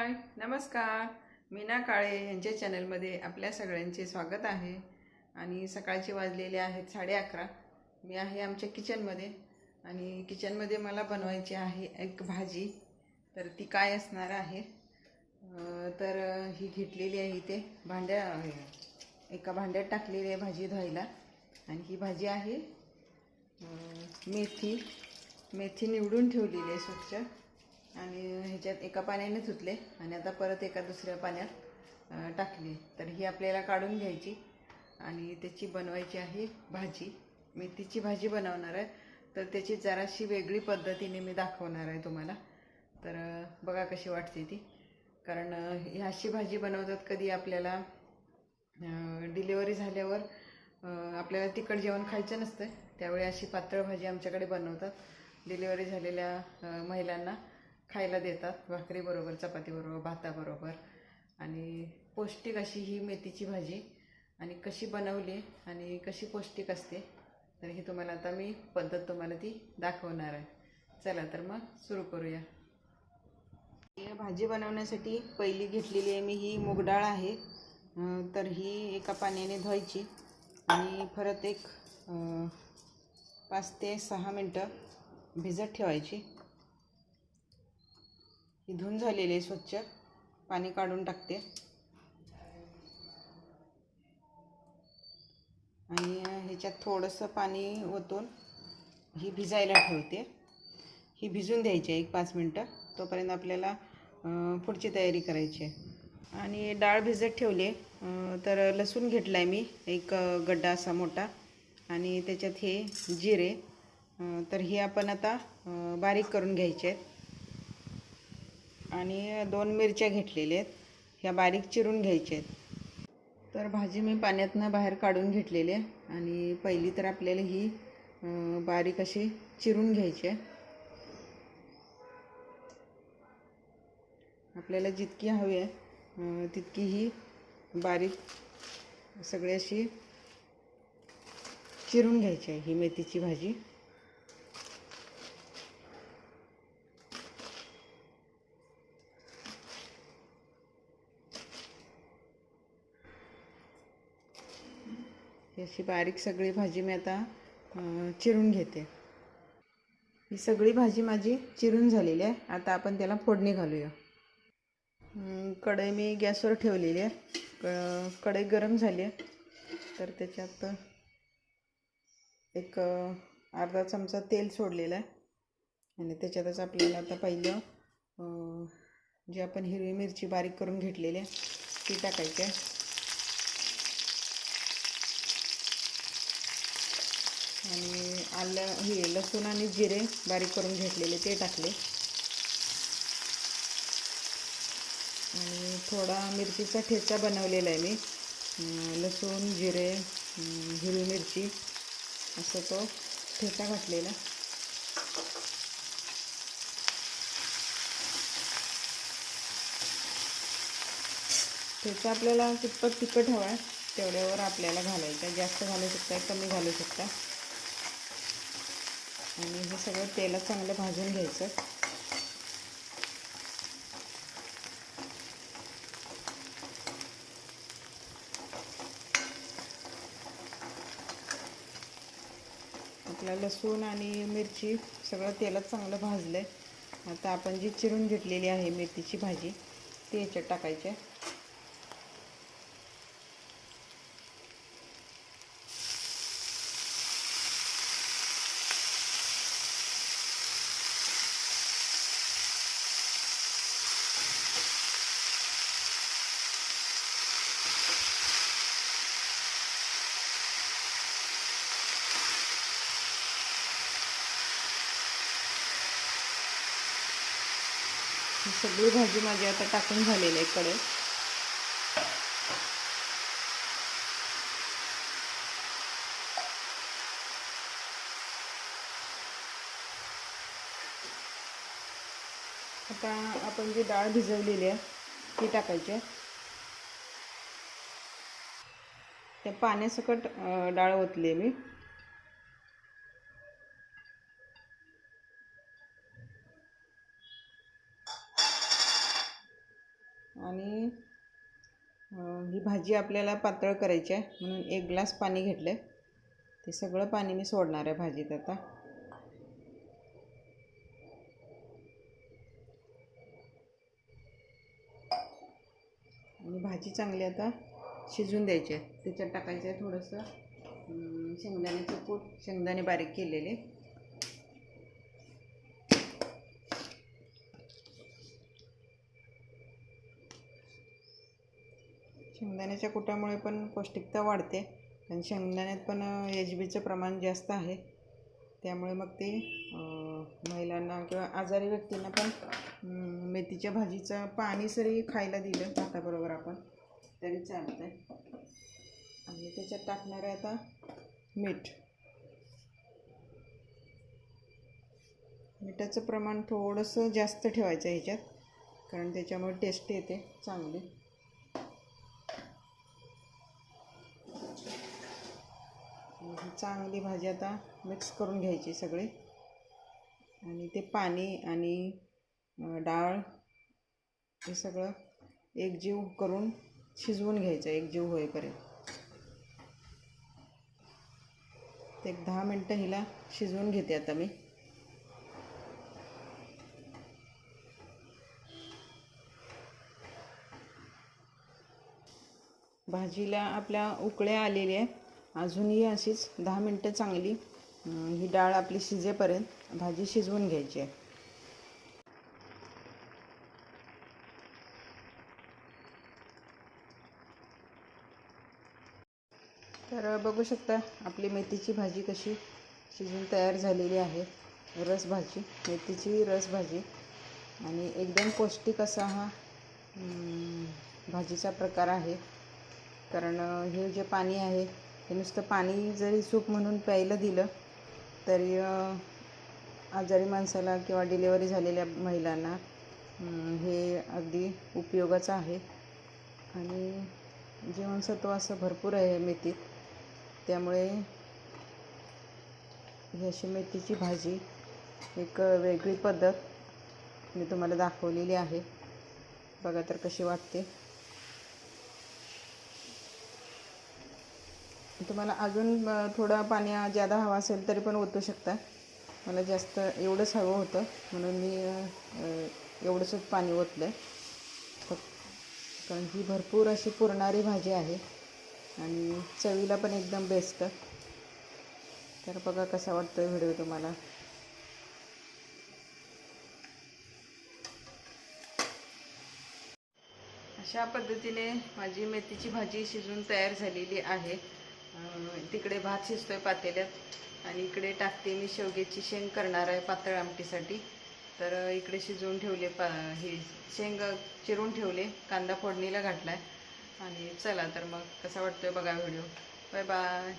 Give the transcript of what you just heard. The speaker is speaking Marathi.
हाय नमस्कार. मीना काळे यांच्या चॅनलमध्ये आपल्या सगळ्यांचे स्वागत आहे. आणि सकाळचे वाजलेले आहेत साडे अकरा. मी आहे आमच्या किचनमध्ये. आणि किचनमध्ये मला बनवायची आहे एक भाजी. तर ती काय असणार आहे? तर ही घेतलेली आहे इथे. भांड्या एका भांड्यात टाकलेली आहे भाजी धुवायला. आणि ही भाजी आहे मेथी. मेथी निवडून ठेवलेली आहे स्वच्छ. आणि ह्याच्यात एका पाण्याने धुतले आणि आता परत एका दुसऱ्या पाण्यात टाकली टाकले. तर ही आपल्याला काढून घ्यायची आणि त्याची बनवायची आहे भाजी. मेथीची भाजी बनवणार आहे. तर त्याची जराशी वेगळी पद्धतीने मी दाखवणार आहे तुम्हाला. तर बघा कशी वाटते ती. कारण ही अशी भाजी बनवतात कधी आपल्याला डिलिव्हरी झाल्यावर आपल्याला तिखट जेवण खायचं नसतं. त्यावेळी अशी पातळ भाजी आमच्याकडे बनवतात. डिलिव्हरी झालेल्या महिलांना. खायला देतात भाकरीबरोबर चपातीबरोबर भाताबरोबर आणि पौष्टिक अशी ही मेथीची भाजी. आणि कशी बनवली आणि कशी पौष्टिक असते तर ही तुम्हाला आता मी पद्धत तुम्हाला ती दाखवणार आहे. चला तर मग सुरू करूया. भाजी बनवण्यासाठी पहिली घेतलेली आहे मी ही मूगडाळ आहे. तर ही एका पाण्याने धुवायची. आणि परत एक पाच ते सहा मिनटं भिजत ठेवायची. ही धुवून झालेले स्वच्छ पाणी काढून टाकते. आणि ह्याच्यात थोडंसं पाणी ओतून ही भिजायला ठेवते. ही भिजून द्यायची आहे एक पाच मिनटं. तोपर्यंत आपल्याला पुढची तयारी करायची आहे. आणि डाळ भिजत ठेवली. तर लसूण घेतला आहे मी एक गड्डा असा मोठा. आणि त्याच्यात हे जिरे. तर हे आपण आता बारीक करून घ्यायचे आहेत. आणि दोन मिरच्या घेतलेल्या आहेत. ह्या बारीक चिरून घ्यायच्या आहेत. तर भाजी मी पाण्यातनं बाहेर काढून घेतलेली आहे. आणि पहिली तर आपल्याला ही बारीक अशी चिरून घ्यायची आहे. आपल्याला जितकी हवी आहे तितकी ही बारीक सगळी अशी चिरून घ्यायची आहे ही मेथीची भाजी. ही अशी बारीक सगळी भाजी मी आता चिरून घेते. ही सगळी भाजी माझी चिरून झालेली आहे. आता आपण त्याला फोडणी घालूया. कढई मी गॅसवर ठेवलेली आहे. क कढई गरम झाली आहे. तर त्याच्यात एक अर्धा चमचा तेल सोडलेलं आहे. आणि त्याच्यातच आपल्याला आता पहिलं जे जी आपण हिरवी मिरची बारीक करून घेतलेली आहे ती टाकायची आहे. आणि आलं हे लसूण आणि जिरे बारीक करून घेतलेले ते टाकले. आणि थोडा मिरचीचा ठेचा बनवलेला आहे मी. लसूण जिरे हिरवी मिरची असं तो ठेचा घातलेला. ठेचा आपल्याला कितपत तिखट हवा आहे तेवढ्यावर आपल्याला घालायचा जास्त घालू शकता कमी घालू शकता. आणि हे सगळं तेलात चांगलं भाजून घ्यायचं. आपला लसूण आणि मिरची सगळं तेलात चांगलं भाजलं आहे आता आपण जी चिरून घेतलेली आहे मेथीची भाजी ती याच्यात टाकायची आहे. सगळी भाजी माझी आता टाकून झालेली आहे कडे आता आपण जी डाळ भिजवलेली आहे ती टाकायची आहे. त्या पाण्यासकट डाळ ओतली मी. आणि ही भाजी आपल्याला पातळ करायची आहे. म्हणून एक ग्लास पाणी घेतलं आहे ते सगळं पाणी मी सोडणार आहे भाजीत आता. आणि भाजी चांगली आता शिजून द्यायची आहे. त्याच्यात टाकायचं आहे थोडंसं शेंगदाण्याचं कूट. शेंगदाणे बारीक केलेले. शेंगदाण्याच्या कुटामुळे पण पौष्टिकता वाढते आणि शेंगदाण्यात पण एच बीचं प्रमाण जास्त आहे. त्यामुळे मग ते महिलांना किंवा आजारी व्यक्तींना पण मेथीच्या भाजीचं पाणी जरी खायला दिलं भाताबरोबर आपण तरी चालतं आहे आणि त्याच्यात टाकणार आहे आता मीठ. मिठाचं प्रमाण थोडंसं जास्त ठेवायचं ह्याच्यात कारण त्याच्यामुळे टेस्ट येते चांगली. आणि ही चांगली भाजी आता मिक्स करून घ्यायची सगळी. आणि ते पाणी आणि डाळ हे सगळं एकजीव करून शिजवून घ्यायचं एकजीव होईपर्यंत. ते एक दहा मिनटं हिला शिजवून घेते आता मी. भाजीला आपल्या उकळ्या आलेल्या आहेत. अजूनही अशीच दहा मिनटं चांगली ही डाळ आपली शिजेपर्यंत भाजी शिजवून घ्यायची आहे. तर बघू शकता आपली मेथीची भाजी कशी शिजून तयार झालेली आहे. रस भाजी मेथीची रस भाजी. आणि एकदम पौष्टिक असा हा भाजीचा प्रकार आहे. कारण हे जे पाणी आहे हे नुसतं पाणी जरी सूप म्हणून प्यायला दिलं तरी आजारी माणसाला किंवा डिलेवरी झालेल्या महिलांना हे अगदी उपयोगाचं आहे. आणि जीवनसत्व असं भरपूर आहे मेथीत. त्यामुळे ही अशी मेथीची भाजी एक वेगळी पद्धत मी तुम्हाला दाखवलेली आहे. बघा तर कशी वाटते. तुम्हाला अजून थोडं पाणी ज्यादा हवं असेल तरी पण ओतू शकता. मला जास्त एवढंच हवं होतं. म्हणून मी एवढंसंच पाणी ओतलं आहे फक्त कारण ही भरपूर अशी पुरणारी भाजी आहे. आणि चवीला पण एकदम बेस्ट तर बघा कसा वाटतो व्हिडिओ तुम्हाला. अशा पद्धतीने माझी मेथीची भाजी शिजून तयार झालेली आहे. तिकडे भात शिजतोय पातेल्यात. आणि इकडे टाकते मी शेवग्याची शेंग करणार आहे पातळ आमटीसाठी. तर इकडे शिजवून ठेवले पा हे शेंग चिरून ठेवले. कांदा फोडणीला घातला आहे आणि चला तर मग कसा वाटतोय बघा व्हिडिओ. Bye bye.